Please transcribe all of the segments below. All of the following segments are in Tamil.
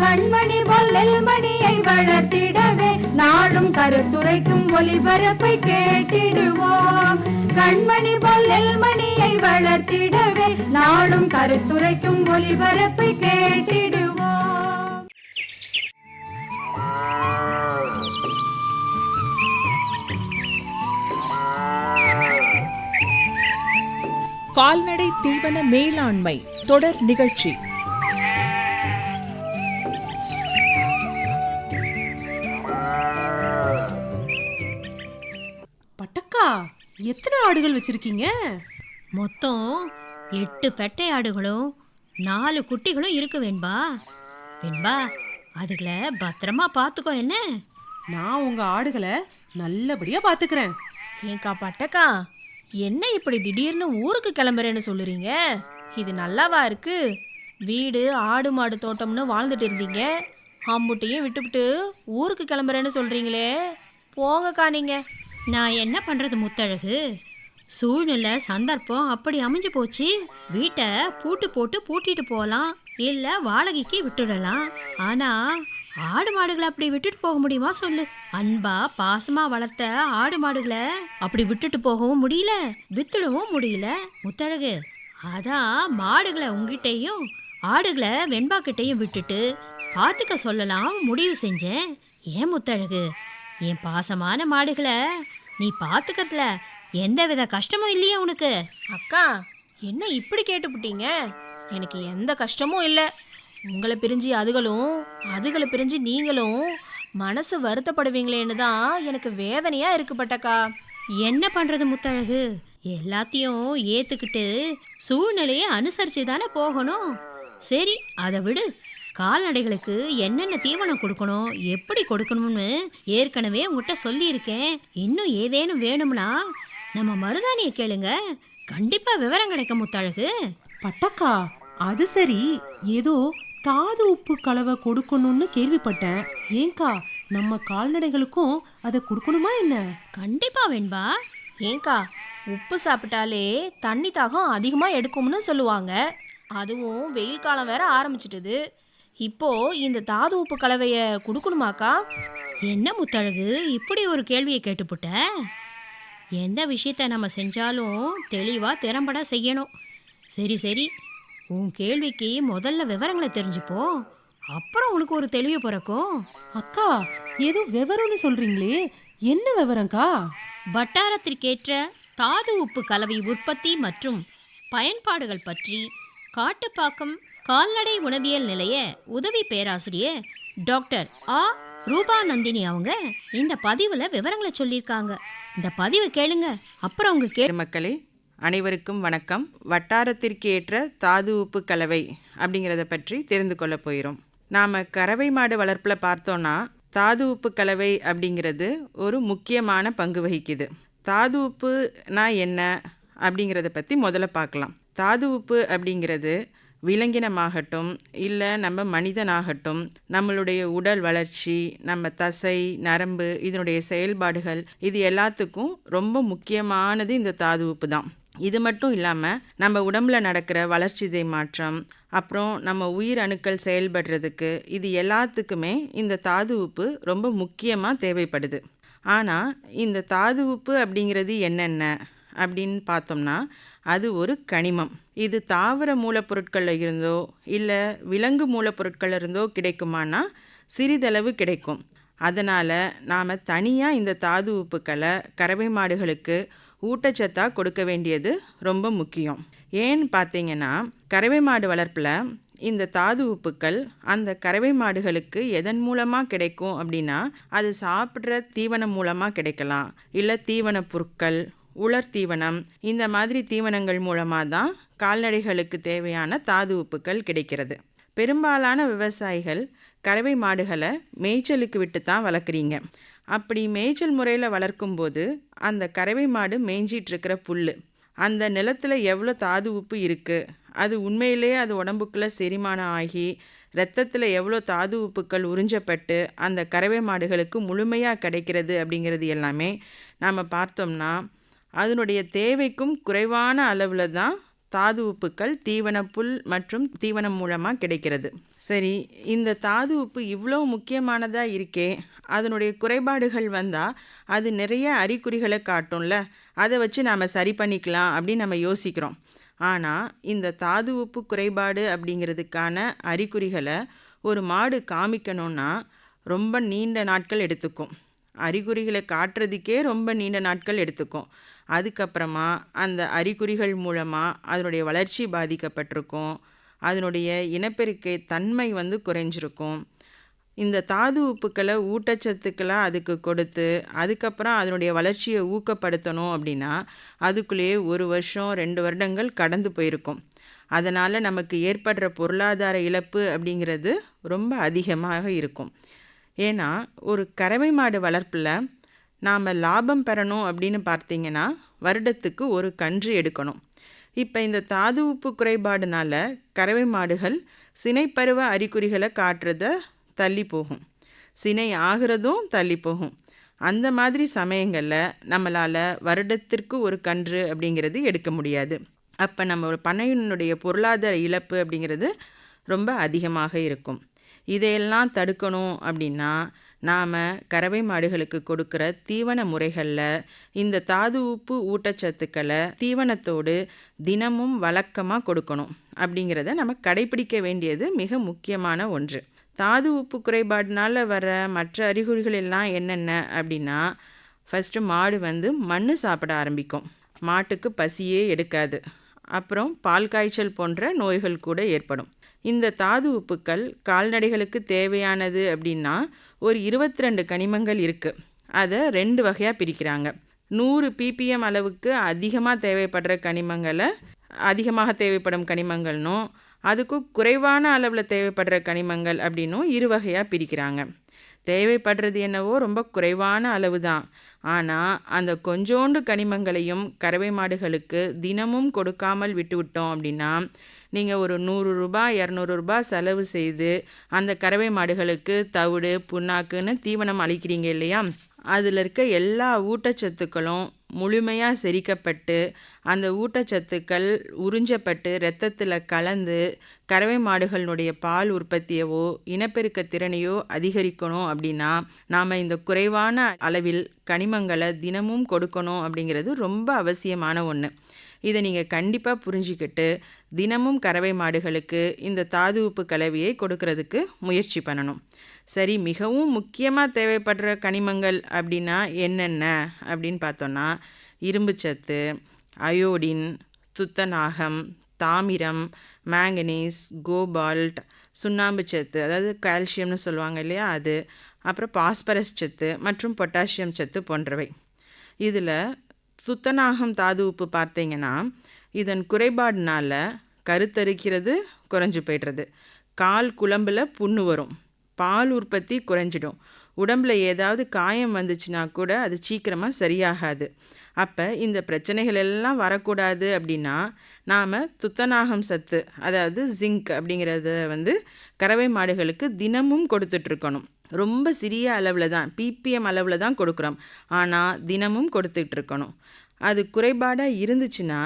கண்மணி பொல்லில் மணியை வளர்த்திடவே நாடும் கருத்துரைக்கும் ஒளிபரப்பை கேட்டிடுவோம். கண்மணி பொல்லில் மணியை வளர்த்திடவே நாடும் கருத்துரைக்கும் ஒளிபரப்பை கேட்டிடுவோம். கால்நடை தீவன மேலாண்மை தொடர் நிகழ்ச்சி. எத்தனை ஆடுகள் வச்சிருக்கீங்க? மொத்தம் எட்டு பெட்டை ஆடுகளும் நாலு குட்டிகளும் இருக்கு வெண்பா. வெண்பா அதுகளை பத்திரமா பார்த்துக்கோ என்ன? நான் உங்க ஆடுகளை நல்லபடியா பாத்துக்கிறேன் ஏங்கா பட்டக்கா என்ன இப்படி திடீர்னு ஊருக்கு கிளம்புறேன்னு சொல்லுறீங்க? இது நல்லாவா இருக்கு? வீடு ஆடு மாடு தோட்டம்னு வாழ்ந்துட்டு இருந்தீங்க. அம்புட்டையும் விட்டுவிட்டு ஊருக்கு கிளம்புறேன்னு சொல்றீங்களே. போங்கக்கா நீங்க. நான் என்ன பண்ணுறது முத்தழகு? சூழ்நிலை சந்தர்ப்பம் அப்படி அமைஞ்சு போச்சு. வீட்டை பூட்டு போட்டு பூட்டிட்டு போகலாம். இல்லை வாடகைக்கு விட்டுடலாம். ஆனால் ஆடு மாடுகளை அப்படி விட்டுட்டு போக முடியுமா சொல்லு? அன்பா பாசமா வளர்த்த ஆடு மாடுகளை அப்படி விட்டுட்டு போகவும் முடியல. வித்துடவும் முடியல. முத்தழகு அதான் மாடுகளை உங்ககிட்டயும் ஆடுகளை வெண்பாக்கிட்டையும் விட்டுட்டு பார்த்துக்க சொல்லலாம் முடிவு செஞ்சேன். ஏன் முத்தழகு? என் பாசமான மாடுகளை நீ பார்த்துக்கிறதுல எந்தவித கஷ்டமும் இல்லையே உனக்கு. அக்கா என்ன இப்படி கேட்டுப்புட்டீங்க? எனக்கு எந்த கஷ்டமும் இல்லை. உங்களை பிரிஞ்சு அதுகளும் அதுகளை பிரிஞ்சு நீங்களும் மனசு வருத்தப்படுவீங்களேன்னு தான் எனக்கு வேதனையா இருக்கு பட்டக்கா என்ன பண்றது முத்தழகு? எல்லாத்தையும் ஏத்துக்கிட்டு சூழ்நிலையை அனுசரிச்சு தானே போகணும். சரி அதை விடு. கால்நடைகளுக்கு என்னென்ன தீவனம் கொடுக்கணும் எப்படி கொடுக்கணும்னு ஏற்கனவே உங்ககிட்ட சொல்லியிருக்கேன். இன்னும் ஏதேனும் வேணும்னா நம்ம மருதாணியை கேளுங்க. கண்டிப்பா விவரம் கிடைக்கும் முத்தழகு. பட்டக்கா அது சரி. ஏதோ தாது உப்பு கலவை கொடுக்கணும்னு கேள்விப்பட்டேன். ஏங்கா நம்ம கால்நடைகளுக்கும் அதை கொடுக்கணுமா என்ன? கண்டிப்பா வேண்பா. ஏங்கா உப்பு சாப்பிட்டாலே தண்ணி தாகம் அதிகமாக எடுக்கும்னு சொல்லுவாங்க. அதுவும் வெயில் காலம் வேற ஆரம்பிச்சிட்டுது. இப்போ இந்த தாது உப்பு கலவையை கொடுக்கணுமாக்கா? என்ன முத்தழகு இப்படி ஒரு கேள்வியை கேட்டுப்புட்ட? எந்த விஷயத்த நம்ம செஞ்சாலும் தெளிவா திறம்பட செய்யணும். சரி சரி. உன் கேள்விக்கு முதல்ல விவரங்களை தெரிஞ்சுப்போ. அப்புறம் உனக்கு ஒரு தெளிவு பிறக்கும். அக்கா ஏதோ விவரம்னு சொல்றீங்களே. என்ன விவரம்க்கா? வட்டாரத்திற்கேற்ற தாது உப்பு கலவை உற்பத்தி மற்றும் பயன்பாடுகள் பற்றி காட்டுப்பாக்கம் கால்நடை உணவியல் நிலைய உதவி பேராசிரியர் டாக்டர் ஆ. ரூபா நந்தினி அவங்க இந்த பதிவில் விவரங்களை சொல்லியிருக்காங்க. இந்த பதிவை கேளுங்க. அப்புறம் உங்க கே மக்களே அனைவருக்கும் வணக்கம். வட்டாரத்திற்கு ஏற்ற தாது உப்பு கலவை அப்படிங்கிறத பற்றி தெரிந்து கொள்ள போயிடும் நாம் கறவை மாடு வளர்ப்பில் பார்த்தோன்னா தாது உப்பு கலவை அப்படிங்கிறது ஒரு முக்கியமான பங்கு வகிக்குது. தாது உப்புனா என்ன அப்படிங்கிறத பற்றி முதல்ல பார்க்கலாம். தாது உப்பு அப்படிங்கிறது விலங்கினமாகட்டும் இல்லை நம்ம மனிதனாகட்டும் நம்மளுடைய உடல் வளர்ச்சி நம்ம தசை நரம்பு இதனுடைய செயல்பாடுகள் இது எல்லாத்துக்கும் ரொம்ப முக்கியமானது இந்த தாது உப்பு தான். இது மட்டும் இல்லாமல் நம்ம உடம்புல நடக்கிற வளர்ச்சிதை மாற்றம் அப்புறம் நம்ம உயிர் அணுக்கள் செயல்படுறதுக்கு இது எல்லாத்துக்குமே இந்த தாது உப்பு ரொம்ப முக்கியமாக தேவைப்படுது. ஆனால் இந்த தாது உப்பு அப்படிங்கிறது என்னென்ன? அப்படின்னு பார்த்தோம்னா அது ஒரு கனிமம். இது தாவர மூலப்பொருட்களில் இருந்தோ இல்லை விலங்கு மூலப்பொருட்கள் இருந்தோ கிடைக்குமானா சிறிதளவு கிடைக்கும். அதனால் நாம் தனியாக இந்த தாது உப்புக்களை கறவை மாடுகளுக்கு ஊட்டச்சத்தாக கொடுக்க வேண்டியது ரொம்ப முக்கியம். ஏன்னு பார்த்தீங்கன்னா கறவை மாடு வளர்ப்பில் இந்த தாது உப்புக்கள் அந்த கறவை மாடுகளுக்கு எதன் மூலமாக கிடைக்கும் அப்படின்னா அது சாப்பிட்ற தீவனம் மூலமாக கிடைக்கலாம். இல்லை தீவன பொருட்கள் உலர் தீவனம் இந்த மாதிரி தீவனங்கள் மூலமாக தான் கால்நடைகளுக்கு தேவையான தாது உப்புக்கள் கிடைக்கிறது. பெரும்பாலான விவசாயிகள் கறவை மாடுகளை மேய்ச்சலுக்கு விட்டு தான் வளர்க்குறீங்க. அப்படி மேய்ச்சல் முறையில் வளர்க்கும்போது அந்த கறவை மாடு மேய்ஞ்சிட்டுருக்கிற புல் அந்த நிலத்தில் எவ்வளோ தாது உப்பு இருக்குது அது உண்மையிலேயே அது உடம்புக்குள்ளே செரிமானம் ஆகி ரத்தத்தில் எவ்வளோ தாது உப்புக்கள் உறிஞ்சப்பட்டு அந்த கறவை மாடுகளுக்கு முழுமையாக கிடைக்கிறது அப்படிங்கிறது எல்லாமே நாம் பார்த்தோம்னா அதனுடைய தேவைக்கும் குறைவான அளவில் தான் தாது உப்புக்கள் தீவன புல் மற்றும் தீவனம் மூலமாக கிடைக்கிறது. சரி இந்த தாது உப்பு இவ்வளோ முக்கியமானதாக இருக்கே? அதனுடைய குறைபாடுகள் வந்தால் அது நிறைய அறிகுறிகளை காட்டும்ல. அதை வச்சு நாம் சரி பண்ணிக்கலாம் அப்படின்னு நம்ம யோசிக்கிறோம். ஆனால் இந்த தாது உப்பு குறைபாடு அப்படிங்கிறதுக்கான அறிகுறிகளை ஒரு மாடு காமிக்கணும்னா ரொம்ப நீண்ட நாட்கள் எடுத்துக்கும். அறிகுறிகளை காட்டுறதுக்கே ரொம்ப நீண்ட நாட்கள் எடுத்துக்கும். அதுக்கப்புறமா அந்த அறிகுறிகள் மூலமாக அதனுடைய வளர்ச்சி பாதிக்கப்பட்டிருக்கும். அதனுடைய இனப்பெருக்கை தன்மை வந்து குறைஞ்சிருக்கும். இந்த தாது உப்புக்களை ஊட்டச்சத்துக்களாக அதுக்கு கொடுத்து அதுக்கப்புறம் அதனுடைய வளர்ச்சியை ஊக்கப்படுத்தணும் அப்படின்னா அதுக்குள்ளேயே ஒரு வருஷம் ரெண்டு வருடங்கள் கடந்து போயிருக்கும். அதனால் நமக்கு ஏற்படுற பொருளாதார இழப்பு அப்படிங்கிறது ரொம்ப அதிகமாக இருக்கும். ஏன்னா ஒரு கறவை மாடு வளர்ப்பில் நாம் லாபம் பெறணும் அப்படின்னு பார்த்தீங்கன்னா வருடத்துக்கு ஒரு கன்று எடுக்கணும். இப்போ இந்த தாது உப்பு குறைபாடுனால கறவை மாடுகள் சினைப்பருவ அறிகுறிகளை காட்டுறத தள்ளி போகும். சினை ஆகிறதும் தள்ளி போகும். அந்த மாதிரி சமயங்களில் நம்மளால் வருடத்திற்கு ஒரு கன்று அப்படிங்கிறது எடுக்க முடியாது. அப்போ நம்ம ஒரு பண்ணையினுடைய பொருளாதார இழப்பு அப்படிங்கிறது ரொம்ப அதிகமாக இருக்கும். இதையெல்லாம் தடுக்கணும் அப்படின்னா நாம் கறவை மாடுகளுக்கு கொடுக்குற தீவன முறைகளில் இந்த தாது உப்பு ஊட்டச்சத்துக்களை தீவனத்தோடு தினமும் வழக்கமாக கொடுக்கணும். அப்படிங்கிறத நம்ம கடைபிடிக்க வேண்டியது மிக முக்கியமான ஒன்று. தாது உப்பு குறைபாடினால் வர மற்ற அறிகுறிகள் எல்லாம் என்னென்ன அப்படின்னா ஃபஸ்ட்டு மாடு வந்து மண் சாப்பிட ஆரம்பிக்கும். மாட்டுக்கு பசியே எடுக்காது. அப்புறம் பால் காய்ச்சல் போன்ற நோய்கள் கூட ஏற்படும். இந்த தாது உப்புக்கள் கால்நடைகளுக்கு தேவையானது அப்படின்னா ஒரு இருபத்தி ரெண்டு கனிமங்கள் இருக்குது அதை ரெண்டு வகையாக பிரிக்கிறாங்க. நூறு பிபிஎம் அளவுக்கு அதிகமாக தேவைப்படுற கனிமங்களை அதிகமாக தேவைப்படும் கனிமங்கள்னும் அதுக்கும் குறைவான அளவில் தேவைப்படுற கனிமங்கள் அப்படின்னும் இரு வகையாக பிரிக்கிறாங்க. தேவைப்படுறது என்னவோ ரொம்ப குறைவான அளவு தான் ஆனால் அந்த கொஞ்சோண்டு கனிமங்களையும் கறவை மாடுகளுக்கு தினமும் கொடுக்காமல் விட்டுவிட்டோம் அப்படின்னா நீங்கள் ஒரு நூறு ரூபாய் இரநூறு ரூபாய் செலவு செய்து அந்த கறவை மாடுகளுக்கு தவிடு புண்ணாக்குன்னு தீவனம் அளிக்கிறீங்க இல்லையா? அதில் இருக்க எல்லா ஊட்டச்சத்துக்களும் முழுமையாக செரிக்கப்பட்டு அந்த ஊட்டச்சத்துக்கள் உறிஞ்சப்பட்டு இரத்தத்தில் கலந்து கறவை மாடுகளினுடைய பால் உற்பத்தியவோ இனப்பெருக்க திறனையோ அதிகரிக்கணும் அப்படின்னா நாம் இந்த குறைவான அளவில் கனிமங்களை தினமும் கொடுக்கணும் அப்படிங்கிறது ரொம்ப அவசியமான ஒன்று இதை நீங்கள் கண்டிப்பாக புரிஞ்சுக்கிட்டு தினமும் கறவை மாடுகளுக்கு இந்த தாது உப்பு கலவையை கொடுக்கறதுக்கு முயற்சி பண்ணணும். சரி மிகவும் முக்கியமாக தேவைப்படுற கனிமங்கள் அப்படின்னா என்னென்ன? அப்படின்னு பார்த்தோன்னா இரும்புச்சத்து அயோடின் துத்தநாகம் தாமிரம் மேங்கனீஸ் கோபால்ட் சுண்ணாம்பு சத்து அதாவது கால்சியம்னு சொல்லுவாங்க இல்லையா அது. அப்புறம் பாஸ்பரஸ் சத்து மற்றும் பொட்டாசியம் சத்து போன்றவை. இதில் துத்தநாகம் தாது உப்பு பார்த்தீங்கன்னா இதன் குறைபாடுனால கருத்தரிக்கிறது குறைஞ்சு போய்டுறது. கால் குழம்பில் புண்ணு வரும். பால் உற்பத்தி குறைஞ்சிடும். உடம்புல ஏதாவது காயம் வந்துச்சுன்னா கூட அது சீக்கிரமாக சரியாகாது. அப்போ இந்த பிரச்சனைகள் எல்லாம் வரக்கூடாது அப்படின்னா நாம் துத்தநாகம் சத்து அதாவது ஜிங்க் அப்படிங்கிறத வந்து கறவை மாடுகளுக்கு தினமும் கொடுத்துட்ருக்கணும் ரொம்ப சிறிய அளவில் தான் பிபிஎம் அளவில் தான் கொடுக்குறோம். ஆனால் தினமும் கொடுத்துட்ருக்கணும் அது குறைபாடாக இருந்துச்சுன்னா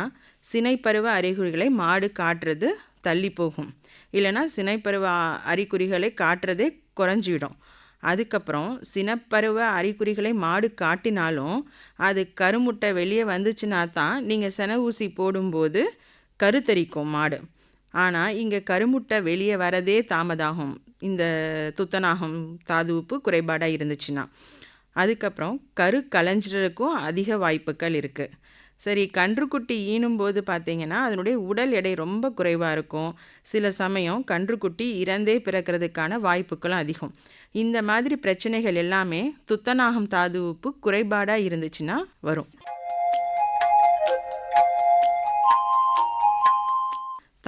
சினைப்பருவ அறிகுறிகளை மாடு காட்டுறது தள்ளி போகும். இல்லைனா சினைப்பருவ அறிகுறிகளை காட்டுறதே குறைஞ்சிடும். அதுக்கப்புறம் சினப்பருவ அறிகுறிகளை மாடு காட்டினாலும் அது கருமுட்டை வெளியே வந்துச்சுன்னா தான் நீங்கள் சென ஊசி போடும்போது கருத்தரிக்கும் மாடு. ஆனால் இங்கே கருமுட்டை வெளியே வரதே தாமதாகும். இந்த துத்தநாகம் தாது உப்பு குறைபாடாக இருந்துச்சுன்னா. அதுக்கப்புறம் கரு கலைஞ்சிறதுக்கும் அதிக வாய்ப்புகள் இருக்குது சரி கன்றுக்குட்டி ஈனும்போது பார்த்தீங்கன்னா அதனுடைய உடல் எடை ரொம்ப குறைவாக இருக்கும். சில சமயம் கன்றுக்குட்டி இறந்தே பிறக்கிறதுக்கான வாய்ப்புகளும் அதிகம். இந்த மாதிரி பிரச்சனைகள் எல்லாமே துத்தநாகம் தாது உப்பு குறைபாடாக இருந்துச்சுன்னா வரும்.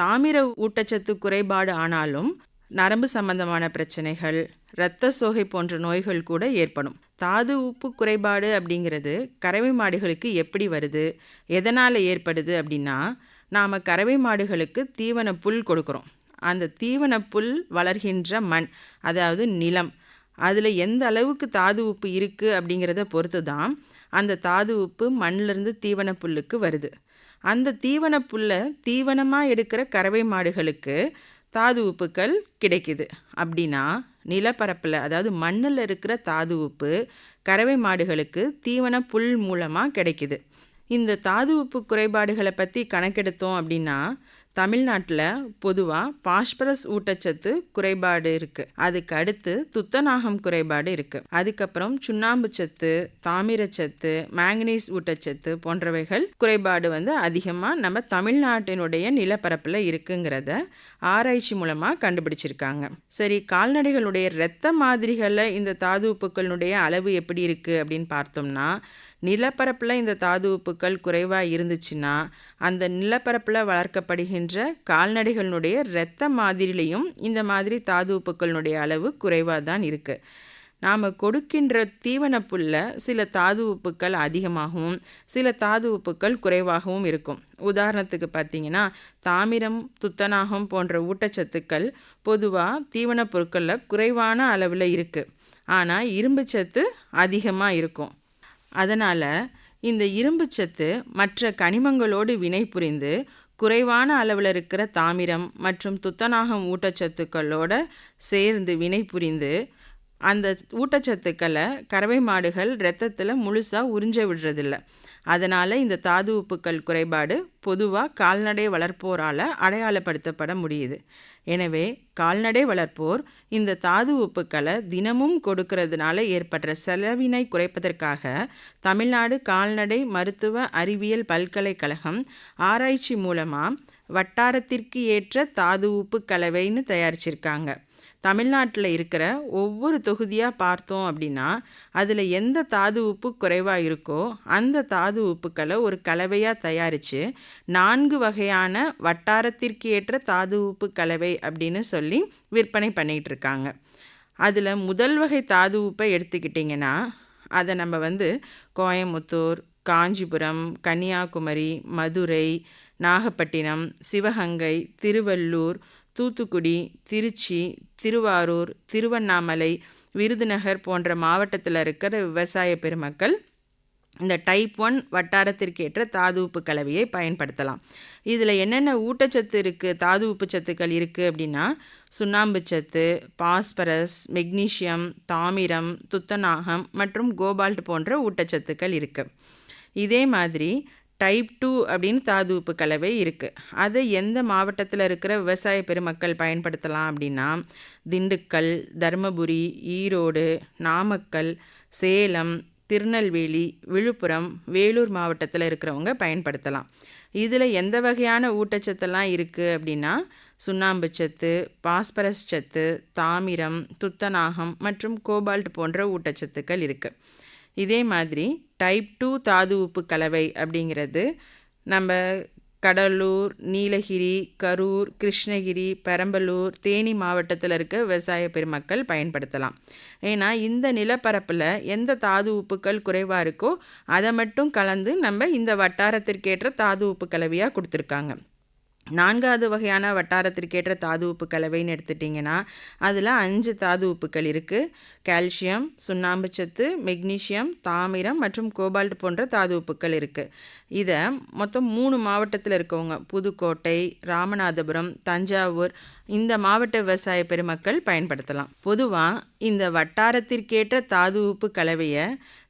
தாமிர ஊட்டச்சத்து குறைபாடு ஆனாலும் நரம்பு சம்பந்தமான பிரச்சனைகள் இரத்த சோகை போன்ற நோய்கள் கூட ஏற்படும். தாது உப்பு குறைபாடு அப்படிங்கிறது கறவை மாடுகளுக்கு எப்படி வருது எதனால் ஏற்படுது அப்படின்னா நாம் கறவை மாடுகளுக்கு தீவன புல் கொடுக்குறோம். அந்த தீவன புல் வளர்கின்ற மண் அதாவது நிலம் அதில் எந்த அளவுக்கு தாது உப்பு இருக்குது அப்படிங்கிறத பொறுத்து தான் அந்த தாது உப்பு மண்ணிலிருந்து தீவன புல்லுக்கு வருது. அந்த தீவன புல்லை தீவனமாக எடுக்கிற கறவை மாடுகளுக்கு தாது உப்புக்கள் கிடைக்குது. அப்படின்னா நிலப்பரப்பில் அதாவது மண்ணில் இருக்கிற தாது உப்பு கறவை மாடுகளுக்கு தீவன புல் மூலமாக கிடைக்குது. இந்த தாது உப்பு குறைபாடுகளை பற்றி கணக்கெடுத்தோம் அப்படின்னா தமிழ்நாட்டில் பொதுவாக பாஸ்பரஸ் ஊட்டச்சத்து குறைபாடு இருக்குது அதுக்கு அடுத்து துத்தநாகம் குறைபாடு இருக்குது அதுக்கப்புறம் சுண்ணாம்பு சத்து தாமிரச்சத்து மேங்கனீஸ் ஊட்டச்சத்து போன்றவைகள் குறைபாடு வந்து அதிகமாக நம்ம தமிழ்நாட்டினுடைய நிலப்பரப்பில் இருக்குங்கிறத ஆராய்ச்சி மூலமாக கண்டுபிடிச்சிருக்காங்க. சரி கால்நடைகளுடைய இரத்த மாதிரிகளில் இந்த தாது உப்புக்களினுடைய அளவு எப்படி இருக்குது அப்படின்னு பார்த்தோம்னா நிலப்பரப்பில் இந்த தாது உப்புக்கள் குறைவாக இருந்துச்சுன்னா அந்த நிலப்பரப்பில் வளர்க்கப்படுகின்ற கால்நடைகளினுடைய இரத்த மாதிரிலையும் இந்த மாதிரி தாது உப்புக்களினுடைய அளவு குறைவாக தான் இருக்குது நாம் கொடுக்கின்ற தீவனப்புள்ள சில தாது உப்புக்கள் அதிகமாகவும் சில தாது உப்புக்கள் குறைவாகவும் இருக்கும். உதாரணத்துக்கு பார்த்தீங்கன்னா தாமிரம் துத்தநாகம் போன்ற ஊட்டச்சத்துக்கள் பொதுவாக தீவனப் பொருட்களில் குறைவான அளவில் இருக்குது ஆனால் இரும்புச்சத்து அதிகமாக இருக்கும். அதனால் இந்த இரும்புச்சத்து மற்ற கனிமங்களோடு வினை புரிந்து குறைவான அளவில் இருக்கிற தாமிரம் மற்றும் துத்தநாகம் ஊட்டச்சத்துக்களோட சேர்ந்து வினை புரிந்து அந்த ஊட்டச்சத்துக்களை கறவை மாடுகள் இரத்தத்தில் முழுசாக உறிஞ்ச விடுறதில்ல. அதனால் இந்த தாது உப்புக்கள் குறைபாடு பொதுவாக கால்நடை வளர்ப்போரால் அடையாளப்படுத்தப்பட முடியுது. எனவே கால்நடை வளர்ப்போர் இந்த தாது உப்புக்களை தினமும் கொடுக்கறதுனால ஏற்படுற செலவினை குறைப்பதற்காக தமிழ்நாடு கால்நடை மருத்துவ அறிவியல் பல்கலைக்கழகம் ஆராய்ச்சி மூலமாக வட்டாரத்திற்கு ஏற்ற தாது உப்பு கலவைன்னு தயாரிச்சிருக்காங்க. தமிழ்நாட்டில் இருக்கிற ஒவ்வொரு தொகுதியாக பார்த்தோம் அப்படின்னா அதில் எந்த தாது உப்பு குறைவாக இருக்கோ அந்த தாது உப்புக்களை ஒரு கலவையாக தயாரித்து நான்கு வகையான வட்டாரத்திற்கு ஏற்ற தாது உப்பு கலவை அப்படின்னு சொல்லி விற்பனை பண்ணிகிட்டு இருக்காங்க. அதில் முதல் வகை தாது உப்பை எடுத்துக்கிட்டிங்கன்னா அதை நம்ம வந்து கோயமுத்தூர் காஞ்சிபுரம் கன்னியாகுமரி மதுரை நாகப்பட்டினம் சிவகங்கை திருவள்ளூர் தூத்துக்குடி திருச்சி திருவாரூர் திருவண்ணாமலை விருதுநகர் போன்ற மாவட்டத்தில் இருக்கிற விவசாய பெருமக்கள் இந்த டைப் ஒன் வட்டாரத்திற்கேற்ற தாது உப்பு கலவையை பயன்படுத்தலாம். இதில் என்னென்ன ஊட்டச்சத்து இருக்குது தாது உப்பு சத்துக்கள் இருக்குது அப்படின்னா சுண்ணாம்பு சத்து பாஸ்பரஸ் மெக்னீஷியம் தாமிரம் துத்தநாகம் மற்றும் கோபால்ட் போன்ற ஊட்டச்சத்துக்கள் இருக்குது இதே மாதிரி டைப் டூ அப்படின்னு தாது உப்பு கலவை இருக்குது அதை எந்த மாவட்டத்தில் இருக்கிற விவசாய பெருமக்கள் பயன்படுத்தலாம் அப்படின்னா திண்டுக்கல் தருமபுரி ஈரோடு நாமக்கல் சேலம் திருநெல்வேலி விழுப்புரம் வேலூர் மாவட்டத்தில் இருக்கிறவங்க பயன்படுத்தலாம். இதில் எந்த வகையான ஊட்டச்சத்தெல்லாம் இருக்குது அப்படின்னா சுண்ணாம்பு சத்து பாஸ்பரஸ் சத்து தாமிரம் துத்தநாகம் மற்றும் கோபால்ட் போன்ற ஊட்டச்சத்துக்கள் இருக்குது இதே மாதிரி டைப் டூ தாது உப்பு கலவை அப்படிங்கிறது நம்ம கடலூர் நீலகிரி கரூர் கிருஷ்ணகிரி பெரம்பலூர் தேனி மாவட்டத்தில் இருக்க விவசாய பெருமக்கள் பயன்படுத்தலாம். ஏன்னா இந்த நிலப்பரப்பில் எந்த தாது உப்புக்கள் குறைவாக இருக்கோ அதை மட்டும் கலந்து நம்ம இந்த வட்டாரத்திற்கேற்ற தாது உப்பு கலவையாக கொடுத்துருக்காங்க. நான்காவது வகையான வட்டாரத்திற்கேற்ற தாது உப்பு கலவைன்னு எடுத்துட்டிங்கன்னா அதில் அஞ்சு தாது உப்புக்கள் இருக்குது கால்சியம் சுண்ணாம்பு சத்து மெக்னீஷியம் தாமிரம் மற்றும் கோபால்ட் போன்ற தாது உப்புக்கள் இருக்குது இதை மொத்தம் மூணு மாவட்டத்தில் இருக்கவங்க புதுக்கோட்டை ராமநாதபுரம் தஞ்சாவூர் இந்த மாவட்ட விவசாய பெருமக்கள் பயன்படுத்தலாம். பொதுவாக இந்த வட்டாரத்திற்கேற்ற தாது உப்பு கலவையை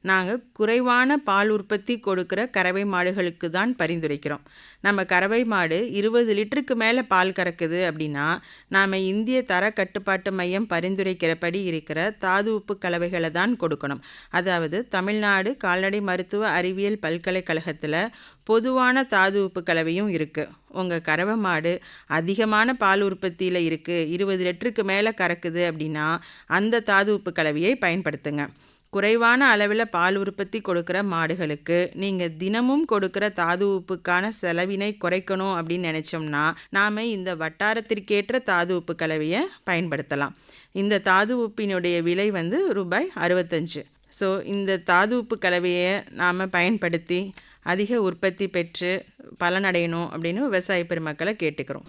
நாங்கள் குறைவான பால் உற்பத்தி கொடுக்குற கறவை மாடுகளுக்கு தான் பரிந்துரைக்கிறோம். நம்ம கறவை மாடு இருபது லிட்டருக்கு மேலே பால் கறக்குது அப்படின்னா நாம் இந்திய தர கட்டுப்பாட்டு மையம் பரிந்துரைக்கிறபடி இருக்கிற தாது உப்பு கலவைகளை தான் கொடுக்கணும். அதாவது தமிழ்நாடு கால்நடை மருத்துவ அறிவியல் பல்கலைக்கழகத்தில் பொதுவான தாது உப்பு கலவையும் இருக்குது உங்கள் கறவை மாடு அதிகமான பால் உற்பத்தியில் இருக்குது இருபது லிட்டருக்கு மேலே கறக்குது அப்படின்னா அந்த தாது உப்பு கலவையை பயன்படுத்துங்க. குறைவான அளவில் பால் உற்பத்தி கொடுக்குற மாடுகளுக்கு நீங்கள் தினமும் கொடுக்குற தாது உப்புக்கான செலவினை குறைக்கணும் அப்படின்னு நினச்சோம்னா நாம் இந்த வட்டாரத்திற்கேற்ற தாது உப்பு கலவையை பயன்படுத்தலாம். இந்த தாது உப்பினுடைய விலை வந்து ரூபாய் அறுபத்தஞ்சு. ஸோ இந்த தாது உப்பு கலவையை நாம் பயன்படுத்தி அதிக உற்பத்தி பெற்று பலனடையணும் அப்படின்னு விவசாய பெருமக்களை கேட்டுக்கிறோம்.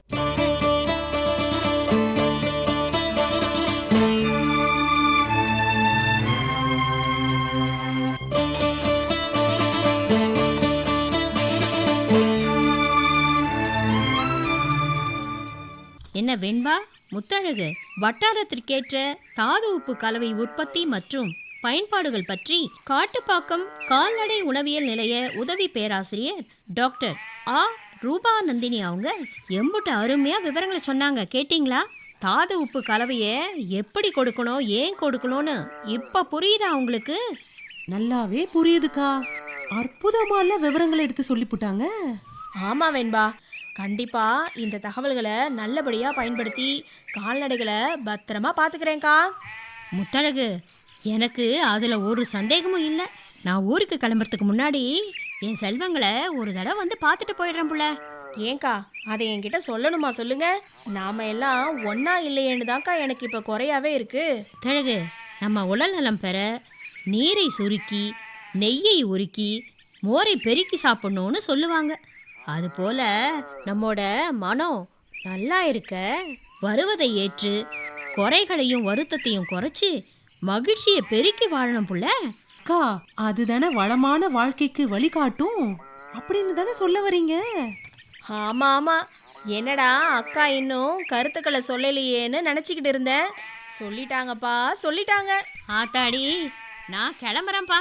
என்ன வெண்பா? முத்தழகு. வட்டாரத்திற்கேற்ற தாது உப்பு கலவை உற்பத்தி மற்றும் பயன்பாடுகள் பற்றி காட்டுப்பாக்கம் கால்நடை உணவியல் நிலைய உதவி பேராசிரியர் டாக்டர் ஆ. ரூபா நந்தினி அவங்க எம்புட்டு அருமையா விவரங்களை சொன்னாங்க. கேட்டிங்களா? தாது உப்பு கலவையை எப்படி கொடுக்கணும் ஏன் கொடுக்கணும்னு இப்ப புரியுதா உங்களுக்கு? நல்லாவே புரியுதுக்கா. அற்புதமான விவரங்களை எடுத்து சொல்லிப்புட்டாங்க ஆமா வெண்பா. கண்டிப்பா இந்த தகவல்களை நல்லபடியா பயன்படுத்தி கால்நடைகளை பத்திரமா பாத்துக்கிறேன்க்கா. முத்தழகு எனக்கு அதுல ஒரு சந்தேகமும் இல்லை. நான் ஊருக்கு கிளம்புறதுக்கு முன்னாடி என் செல்வங்களை ஒரு தடவை வந்து பார்த்துட்டு போயிடுறேன் புள்ள. ஏன்க்கா அதை என்கிட்ட சொல்லணுமா சொல்லுங்க? நாம எல்லாம் ஒன்னா இல்லையேன்னு தான்க்கா எனக்கு இப்ப குறையாவே இருக்கு. முத்தழகு நம்ம உடல் நலம் பெற நீரை சுருக்கி நெய்யை உருக்கி மோரை பெருக்கி சாப்பிடணும்னு சொல்லுவாங்க. அதுபோல நம்மோட மனம் நல்லா இருக்க வருவதை ஏற்று குறைகளையும் வருத்தத்தையும் குறைச்சி மகிழ்ச்சியை பெருக்கி வாழணும் புள்ள. அக்கா அதுதானே வளமான வாழ்க்கைக்கு வழிகாட்டும். அப்படின்னு தானே சொல்ல வரீங்க? ஆமா ஆமா. என்னடா அக்கா இன்னும் கருத்துக்களை சொல்லலையேன்னு நினச்சிக்கிட்டு இருந்தேன் சொல்லிட்டாங்கப்பா சொல்லிட்டாங்க. ஆத்தாடி நான் கிளம்புறேன்ப்பா.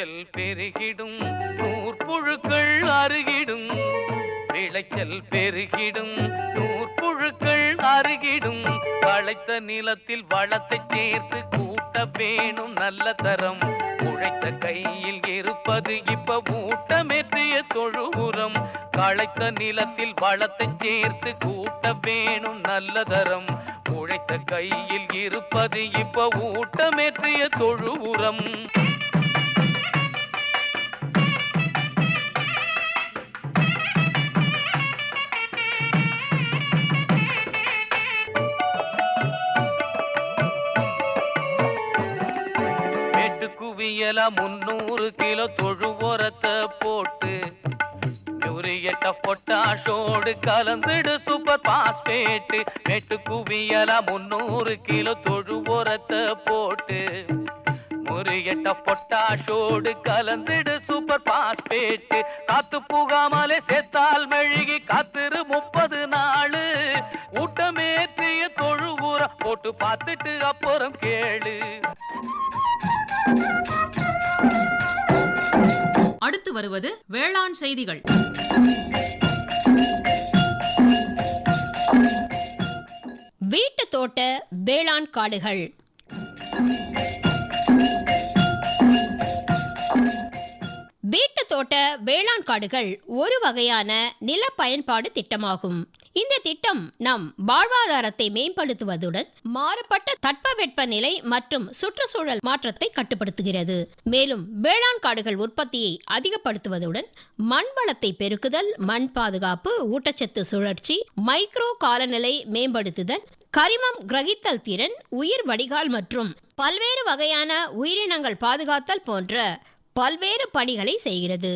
விளைச்சல் பெருகிடும் நூற்புழுக்கள் அருகிடும். விளைச்சல் பெருகிடும் நூற்புழுக்கள் அருகிடும். வளைத்த நிலத்தில் வளத்தை சேர்த்து கூட்ட வேணும் நல்ல தரம். உழைத்த கையில் இருப்பது இப்ப ஊட்டமேற்றிய தொழுபுறம் களைத்த நிலத்தில் வளத்தை சேர்த்து கூட்ட வேணும் நல்ல தரம். உழைத்த கையில் இருப்பது இப்ப ஊட்டமேற்றிய தொழு உரம் மேட்டு முன்னூறு கிலோ தொழு உரத்தை போட்டு யூரியட்ட பொட்டாஷோடு கலந்துடு சூப்பர் பாஸ்பேட்டு. நெட்டு குவியலா முன்னூறு கிலோ தொழு உரத்தை போட்டு முறியட்ட பொட்டாஷோடு கலந்துடு சூப்பர் பாஸ்பேட்டு. காத்து புகாமலே சேர்த்தால் மெழுகி காத்திரு முப்பது நாளு. ஊட்டமேற்றிய தொழு ஊற போட்டு பார்த்துட்டு அப்புறம் கேளு. அடுத்து வருவது வேளாண் செய்திகள். வீட்டு தோட்ட வேளாண் காடுகள். வீட்டு தோட்ட வேளாண் காடுகள் ஒரு வகையான நில பயன்பாடு திட்டமாகும். இந்த திட்டம் நம் வாழ்வாதாரத்தை மேம்படுத்துவதுடன் மாறுபட்ட தட்பவெட்ப நிலை மற்றும் சுற்றுச்சூழல் மாற்றத்தை கட்டுப்படுத்துகிறது. மேலும் வேளாண் காடுகள் உற்பத்தியை அதிகப்படுத்துவதுடன் மண் வளத்தை பெருக்குதல் மண் பாதுகாப்பு ஊட்டச்சத்து சுழற்சி மைக்ரோ காலநிலை மேம்படுத்துதல் கரிமம் கிரகித்தல் திறன் உயிர் வடிகால் மற்றும் பல்வேறு வகையான உயிரினங்கள் பாதுகாத்தல் போன்ற பல்வேறு பணிகளை செய்கிறது.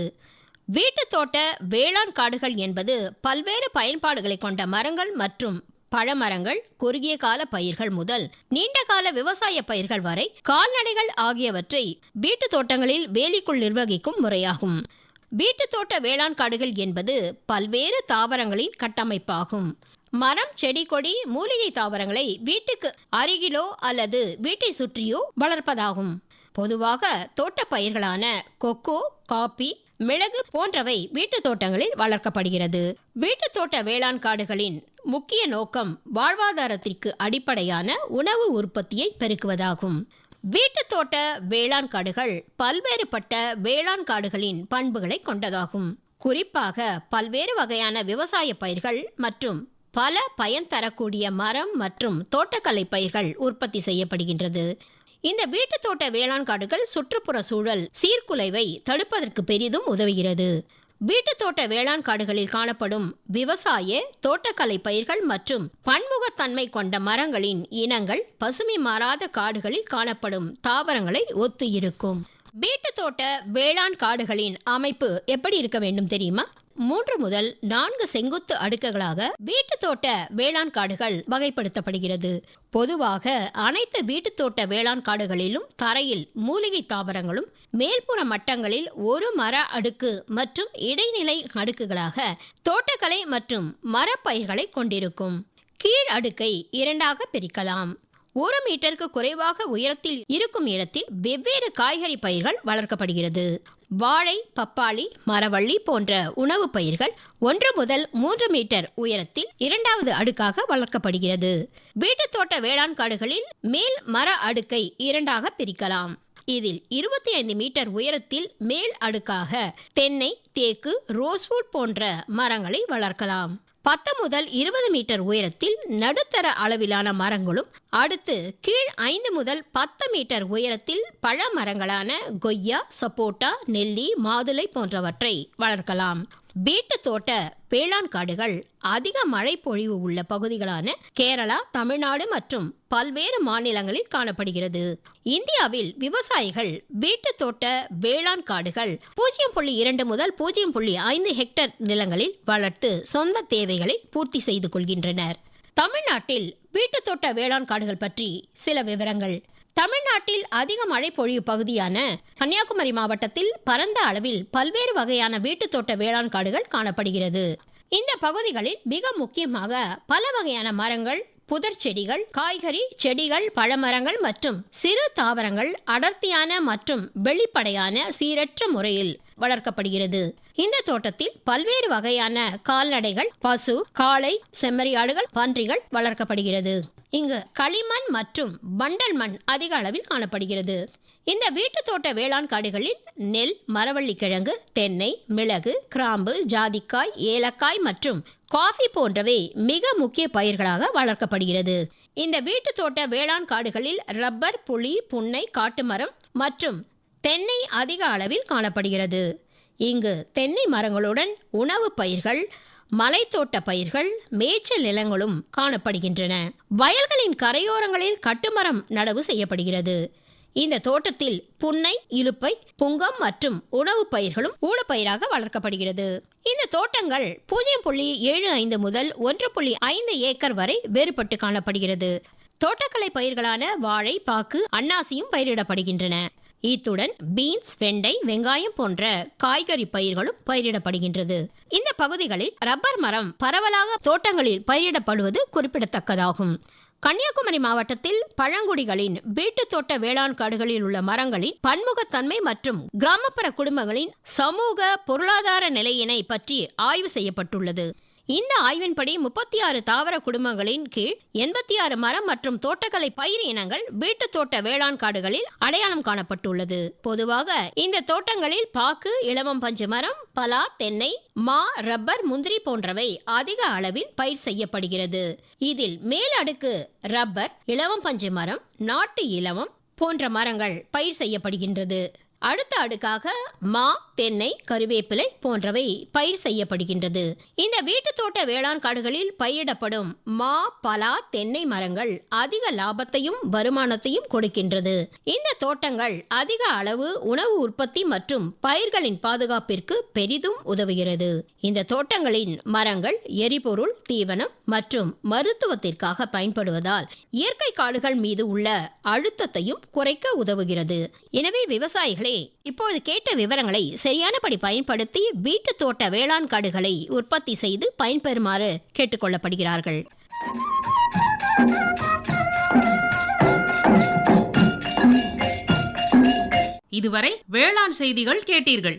வீட்டுத் தோட்ட வேளாண் காடுகள் என்பது பல்வேறு பயன்பாடுகளை கொண்ட மரங்கள் மற்றும் பழமரங்கள் குறுகிய கால பயிர்கள் முதல் நீண்ட கால விவசாய பயிர்கள் வரை கால்நடைகள் ஆகியவற்றை வீட்டுத் தோட்டங்களில் வேலிக்குள் நிர்வகிக்கும் முறையாகும். வீட்டுத் தோட்ட வேளாண் காடுகள் என்பது பல்வேறு தாவரங்களின் கட்டமைப்பாகும். மரம் செடி கொடி மூலிகை தாவரங்களை வீட்டுக்கு அருகிலோ அல்லது வீட்டை சுற்றியோ வளர்ப்பதாகும். பொதுவாக தோட்டப் பயிர்களான கொக்கோ காபி மிளகு போன்றவை வீட்டுத் தோட்டங்களில் வளர்க்கப்படுகிறது. வீட்டுத் தோட்ட வேளாண் காடுகளின் முக்கிய நோக்கம் வாழ்வாதாரத்திற்கு அடிப்படையான உணவு உற்பத்தியை பெருக்குவதாகும். வீட்டுத் தோட்ட வேளாண் காடுகள் பல்வேறுபட்ட வேளாண் காடுகளின் பண்புகளை கொண்டதாகும். குறிப்பாக பல்வேறு வகையான விவசாய பயிர்கள் மற்றும் பல பயன் தரக்கூடிய மரம் மற்றும் தோட்டக்கலை பயிர்கள் உற்பத்தி செய்யப்படுகின்றது. இந்த வீட்டுத் தோட்ட வேளாண் காடுகள் சுற்றுப்புற சூழல் சீர்குலைவை தடுப்பதற்கு பெரிதும் உதவுகிறது. வீட்டுத் தோட்ட வேளாண் காடுகளில் காணப்படும் விவசாய தோட்டக்கலை பயிர்கள் மற்றும் பன்முகத்தன்மை கொண்ட மரங்களின் இனங்கள் பசுமை மாறாத காடுகளில் காணப்படும் தாவரங்களை ஒத்து இருக்கும். வீட்டுத் தோட்ட வேளாண் காடுகளின் அமைப்பு எப்படி இருக்க வேண்டும் தெரியுமா? மூன்று முதல் நான்கு செங்குத்து அடுக்குகளாக வீட்டுத் தோட்ட வேளாண் காடுகள் வகைப்படுத்தப்படுகிறது. பொதுவாக அனைத்து வீட்டுத் தோட்ட வேளாண் காடுகளிலும் தரையில் மூலிகை தாவரங்களும் மேல்புற மட்டங்களில் ஒரு மர அடுக்கு மற்றும் இடைநிலை அடுக்குகளாக தோட்டக்கலை மற்றும் மரப்பயிர்களை கொண்டிருக்கும். கீழ் அடுக்கை இரண்டாக பிரிக்கலாம். ஒரு மீட்டருக்கு குறைவாக உயரத்தில் இருக்கும் இடத்தில் வெவ்வேறு காய்கறி பயிர்கள் வளர்க்கப்படுகிறது. வாழை பப்பாளி மரவள்ளி போன்ற உணவுப் பயிர்கள் ஒன்று முதல் மூன்று மீட்டர் உயரத்தில் இரண்டாவது அடுக்காக வளர்க்கப்படுகிறது. வீட்டுத் தோட்ட வேளாண் காடுகளில் மேல் மர அடுக்கை இரண்டாக பிரிக்கலாம். இதில் இருபத்தி ஐந்து மீட்டர் உயரத்தில் மேல் அடுக்காக தென்னை தேக்கு ரோஸ்வுட் போன்ற மரங்களை வளர்க்கலாம். பத்து முதல் இருபது மீட்டர் உயரத்தில் நடுத்தர அளவிலான மரங்களும் அடுத்து கீழ் ஐந்து முதல் பத்து மீட்டர் உயரத்தில் பழ மரங்களான கொய்யா சப்போட்டா நெல்லி மாதுளை போன்றவற்றை வளர்க்கலாம். வீட்டு தோட்ட வேளாண் காடுகள் அதிக மழை பொழிவு உள்ள பகுதிகளான கேரளா தமிழ்நாடு மற்றும் பல்வேறு மாநிலங்களில் காணப்படுகிறது. இந்தியாவில் விவசாயிகள் வீட்டு தோட்ட வேளாண் காடுகள் பூஜ்ஜியம் புள்ளி இரண்டு முதல் பூஜ்ஜியம் புள்ளி ஐந்து ஹெக்டேர் நிலங்களில் வளர்த்து சொந்த தேவைகளை பூர்த்தி செய்து கொள்கின்றனர். தமிழ்நாட்டில் வீட்டு தோட்ட வேளாண் காடுகள் பற்றி சில விவரங்கள். தமிழ்நாட்டில் அதிக மழை பொழிவு பகுதியான கன்னியாகுமரி மாவட்டத்தில் பரந்த அளவில் பல்வேறு வகையான வீட்டுத் தோட்ட வேளாண் காடுகள் காணப்படுகிறது. இந்த பகுதிகளில் மிக முக்கியமாக பல வகையான மரங்கள் புதர் செடிகள் காய்கறி செடிகள் பழமரங்கள் மற்றும் சிறு தாவரங்கள் அடர்த்தியான மற்றும் வெளிப்படையான சீரற்ற முறையில் வளர்க்கப்படுகிறது. இந்த தோட்டத்தில் பல்வேறு வகையான கால்நடைகள் பசு காளை செம்மறியாடுகள் பன்றிகள் வளர்க்கப்படுகிறது. இங்கு களிமண் மற்றும் வண்டல் மண் அதிக அளவில் காணப்படுகிறது. இந்த வீட்டுத் தோட்ட வேளாண் காடுகளில் நெல் மரவள்ளி கிழங்கு தென்னை மிளகு கிராம்பு ஜாதிக்காய் ஏலக்காய் மற்றும் காஃபி போன்றவை மிக முக்கிய பயிர்களாக வளர்க்கப்படுகிறது. இந்த வீட்டுத் தோட்ட வேளாண் காடுகளில் ரப்பர் புளி புன்னை காட்டுமரம் மற்றும் தென்னை அதிக அளவில் காணப்படுகிறது. இங்கு தென்னை மரங்களுடன் உணவு பயிர்கள் மலைத்தோட்ட பயிர்கள் மேய்ச்சல் நிலங்களும் காணப்படுகின்றன. வயல்களின் கரையோரங்களில் கட்டுமரம் நடவு செய்யப்படுகிறது. இந்த தோட்டத்தில் புன்னை இலுப்பை புங்கம் மற்றும் உணவுப் பயிர்களும் ஊடுபயிராக வளர்க்கப்படுகிறது. இந்த தோட்டங்கள் பூஜ்ஜியம் புள்ளி ஏழு ஐந்து முதல் ஒன்று புள்ளி ஐந்து ஏக்கர் வரை வேறுபட்டு காணப்படுகிறது. தோட்டக்கலை பயிர்களான வாழை பாக்கு அன்னாசியும் பயிரிடப்படுகின்றன. இத்துடன் பீன்ஸ் வெண்டை வெங்காயம் போன்ற காய்கறி பயிர்களும் பயிரிடப்படுகின்றது. இந்த பகுதிகளில் ரப்பர் மரம் பரவலாக தோட்டங்களில் பயிரிடப்படுவது குறிப்பிடத்தக்கதாகும். கன்னியாகுமரி மாவட்டத்தில் பழங்குடிகளின் வீட்டுத் தோட்ட வேளாண் காடுகளில் உள்ள மரங்களின் பன்முகத்தன்மை மற்றும் கிராமப்புற குடும்பங்களின் சமூக பொருளாதார நிலையினை பற்றி ஆய்வு செய்யப்பட்டுள்ளது. இந்த ஆய்வின்படி முப்பத்தி ஆறு தாவர குடும்பங்களின் கீழ் எண்பத்தி ஆறு மரம் மற்றும் தோட்டக்கலை பயிர் இனங்கள் வீட்டு தோட்ட வேளாண் காடுகளில் அடையாளம் காணப்பட்டுள்ளது. பொதுவாக இந்த தோட்டங்களில் பாக்கு இளவம் பஞ்சு மரம் பலா தென்னை மா ரப்பர் முந்திரி போன்றவை அதிக அளவில் பயிர் செய்யப்படுகிறது. இதில் மேல் அடுக்கு ரப்பர் இளவம் பஞ்சு மரம் நாட்டு இலவம் போன்ற மரங்கள் பயிர் செய்யப்படுகின்றது. அடுத்த அடுக்காக மா தென்னை கருவேப்பிலை போன்றவை பயிர் செய்யப்படுகின்றது. இந்த வீட்டு தோட்ட வேளாண் காடுகளில் பயிரிடப்படும் மா பலா தென்னை மரங்கள் அதிக லாபத்தையும் வருமானத்தையும் கொடுக்கின்றது. இந்த தோட்டங்கள் அதிக அளவு உணவு உற்பத்தி மற்றும் பயிர்களின் பாதுகாப்பிற்கு பெரிதும் உதவுகிறது. இந்த தோட்டங்களின் மரங்கள் எரிபொருள் தீவனம் மற்றும் மருத்துவத்திற்காக பயன்படுவதால் இயற்கை காடுகள் மீது உள்ள அழுத்தத்தையும் குறைக்க உதவுகிறது. எனவே விவசாயிகளை இப்பொழுது கேட்ட விவரங்களை சரியானபடி பயன்படுத்தி வீட்டு தோட்ட வேளாண் காடுகளை உற்பத்தி செய்து பயன்பெறுமாறு கேட்டுக்கொள்ளப்படுகிறார்கள். இதுவரை வேளாண் செய்திகள் கேட்டீர்கள்.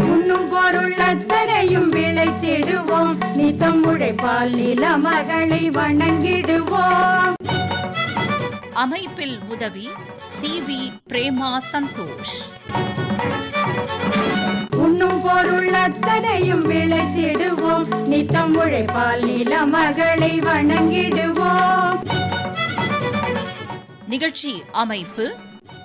உண்ணும் பொருள் அத்தனையும் விளைத்திடுவோம் நித்தம் உழைப்பால் நில மகளை வணங்கிடுவோம். அமைப்பில் உதவி சி வி பிரேமா சந்தோஷ். உண்ணும் பொருள் அத்தனையும் விளைத்திடுவோம் நித்தம் உழைப்பால் நில மகளை வணங்கிடுவோம். நிகழ்ச்சி அமைப்பு